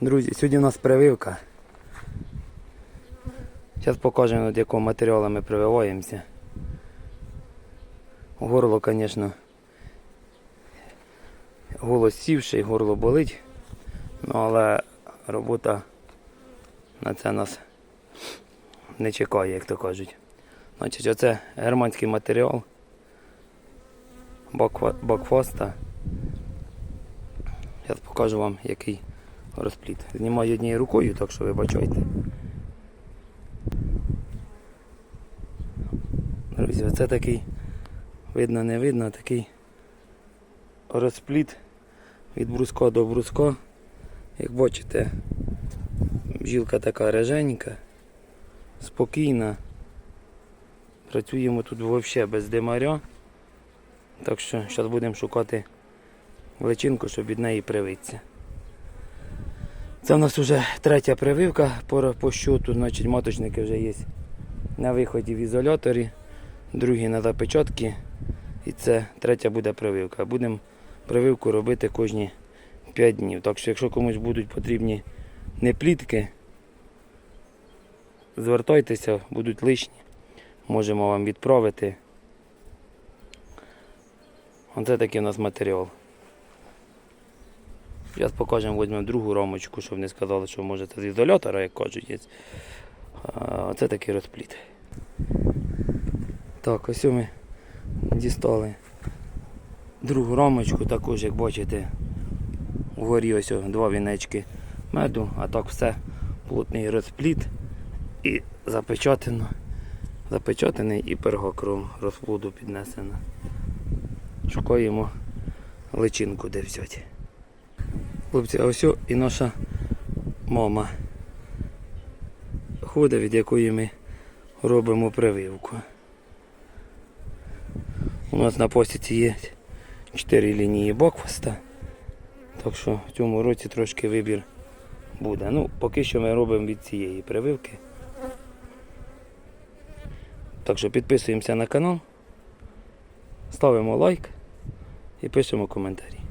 Друзі, сьогодні у нас прививка. Зараз покажемо, над якого матеріалу ми прививаємося. Горло, звісно, голос сівший, горло болить. Ну, але робота на це нас не чекає, як то кажуть. Значить, оце германський матеріал. Бакфа- Бакфаста. Зараз покажу вам, який розпліт. Знімаю однією рукою, так що вибачайте. Друзі, оце такий, видно, не видно, такий розпліт від бруска до бруска. Як бачите, бджілка така реженька, спокійна. Працюємо тут взагалі без димаря. Так що зараз будемо шукати личинку, щоб від неї привитися. Це в нас вже третя прививка по, по щоту, значить маточники вже є на виході в ізоляторі, другі на запечатки. І це третя буде прививка. Будемо прививку робити кожні 5 днів. Так що, якщо комусь будуть потрібні не плітки, звертайтеся, будуть лишні. Можемо вам відправити. Оце такий у нас матеріал. Зараз покажемо, візьмемо другу рамочку, щоб не сказали, що може це з ізолятора, як кажуть. Оце такий розпліт. Так, ось ми дістали другу рамочку, також, як бачите, вгорі ось два вінечки меду, а так все плотний розпліт і запечатано. Запечатаний і пергокром розплоду піднесено. Шукаємо личинку, де взяти. Хлопці, а ось і наша мама ходить, від якої ми робимо прививку. У нас на посіці є 4 лінії бокфаста. Так що в цьому році трошки вибір буде. Ну, поки що ми робимо від цієї прививки. Так що підписуємося на канал, ставимо лайк і пишемо коментарі.